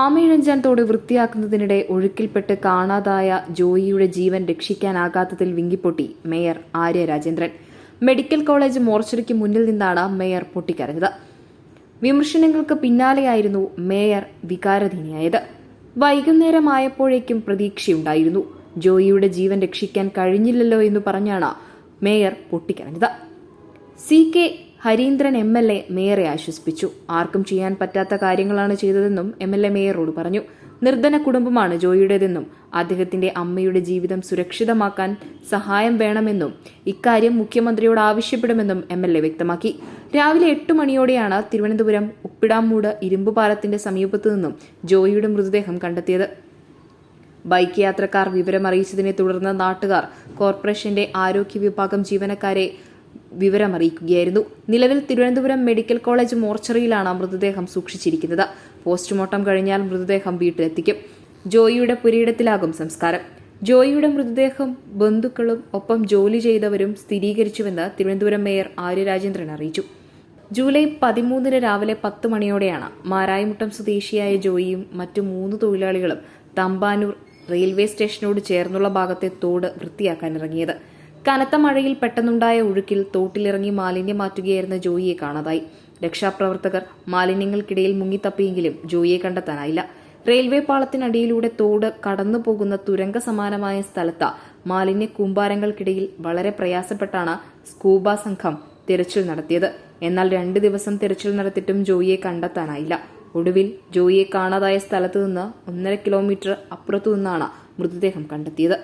ആമയിഴഞ്ചാൻ തോട് വൃത്തിയാക്കുന്നതിനിടെ ഒഴുക്കിൽപ്പെട്ട് കാണാതായ ജോയിയുടെ ജീവൻ രക്ഷിക്കാനാകാത്തതിൽ വിങ്ങിപ്പൊട്ടി mayor Arya Rajendran. Medical college മോർച്ചറിക്ക് മുന്നിൽ നിന്നാണ് മേയർ പൊട്ടിക്കരഞ്ഞത്. വിമർശനങ്ങൾക്ക് പിന്നാലെയായിരുന്നു മേയർ വികാരധീനിയായത്. വൈകുന്നേരമായപ്പോഴേക്കും പ്രതീക്ഷയുണ്ടായിരുന്നു. ജോയിയുടെ ജീവൻ രക്ഷിക്കാൻ കഴിഞ്ഞില്ലല്ലോ എന്ന് പറഞ്ഞാണ് mayor പൊട്ടിക്കരഞ്ഞത്. C K Harindran M L A മേയറെ ആശ്വസിപ്പിച്ചു. ആർക്കും ചെയ്യാൻ പറ്റാത്ത കാര്യങ്ങളാണ് ചെയ്തതെന്നും എം എൽ എ മേയറോട് പറഞ്ഞു. നിർധന കുടുംബമാണ് ജോയിയുടേതെന്നും അദ്ദേഹത്തിന്റെ അമ്മയുടെ ജീവിതം സുരക്ഷിതമാക്കാൻ സഹായം വേണമെന്നും ഇക്കാര്യം മുഖ്യമന്ത്രിയോട് ആവശ്യപ്പെടുമെന്നും എം എൽ എ വ്യക്തമാക്കി. രാവിലെ എട്ട് മണിയോടെയാണ് തിരുവനന്തപുരം ഉപ്പിടാമൂട് ഇരുമ്പുപാലത്തിന്റെ സമീപത്തു നിന്നും ജോയിയുടെ മൃതദേഹം കണ്ടെത്തിയത്. ബൈക്ക് യാത്രക്കാർ വിവരമറിയിച്ചതിനെ തുടർന്ന് നാട്ടുകാർ കോർപ്പറേഷന്റെ ആരോഗ്യ വിഭാഗം ജീവനക്കാരെ വിവരമറിയിക്കുകയായിരുന്നു. നിലവിൽ തിരുവനന്തപുരം മെഡിക്കൽ കോളേജ് മോർച്ചറിയിലാണ് മൃതദേഹം സൂക്ഷിച്ചിരിക്കുന്നത്. പോസ്റ്റ്മോർട്ടം കഴിഞ്ഞാൽ മൃതദേഹം വീട്ടിലെത്തിക്കും. ജോയിയുടെ പുരീടത്തിലാകും സംസ്കാരം. ജോയിയുടെ മൃതദേഹം ബന്ധുക്കളും ഒപ്പം ജോലി ചെയ്തവരും സ്ഥിരീകരിച്ചുവെന്ന് തിരുവനന്തപുരം മേയർ ആര്യ രാജേന്ദ്രൻ അറിയിച്ചു. ജൂലൈ പതിമൂന്നിന് രാവിലെ പത്ത് മണിയോടെയാണ് മാരായമുട്ടം സ്വദേശിയായ ജോയിയും മറ്റു മൂന്ന് തൊഴിലാളികളും തമ്പാനൂർ റെയിൽവേ സ്റ്റേഷനോട് ചേർന്നുള്ള ഭാഗത്തെ തോട് വൃത്തിയാക്കാനിറങ്ങിയത്. കനത്ത മഴയിൽ പെട്ടെന്നുണ്ടായ ഒഴുക്കിൽ തോട്ടിലിറങ്ങി മാലിന്യം മാറ്റുകയായിരുന്ന ജോയിയെ കാണാതായി. രക്ഷാപ്രവർത്തകർ മാലിന്യങ്ങൾക്കിടയിൽ മുങ്ങിത്തപ്പിയെങ്കിലും ജോയിയെ കണ്ടെത്താനായില്ല. റെയിൽവേ പാളത്തിനടിയിലൂടെ തോട് കടന്നു പോകുന്ന തുരങ്ക സമാനമായ സ്ഥലത്ത് മാലിന്യ കൂമ്പാരങ്ങൾക്കിടയിൽ വളരെ പ്രയാസപ്പെട്ടാണ് സ്കൂബ സംഘം തിരച്ചിൽ നടത്തിയത്. എന്നാൽ രണ്ട് ദിവസം തിരച്ചിൽ നടത്തിയിട്ടും ജോയിയെ കണ്ടെത്താനായില്ല. ഒടുവിൽ ജോയിയെ കാണാതായ സ്ഥലത്തു നിന്ന് ഒന്നര കിലോമീറ്റർ അപ്പുറത്തു നിന്നാണ് മൃതദേഹം കണ്ടെത്തിയത്.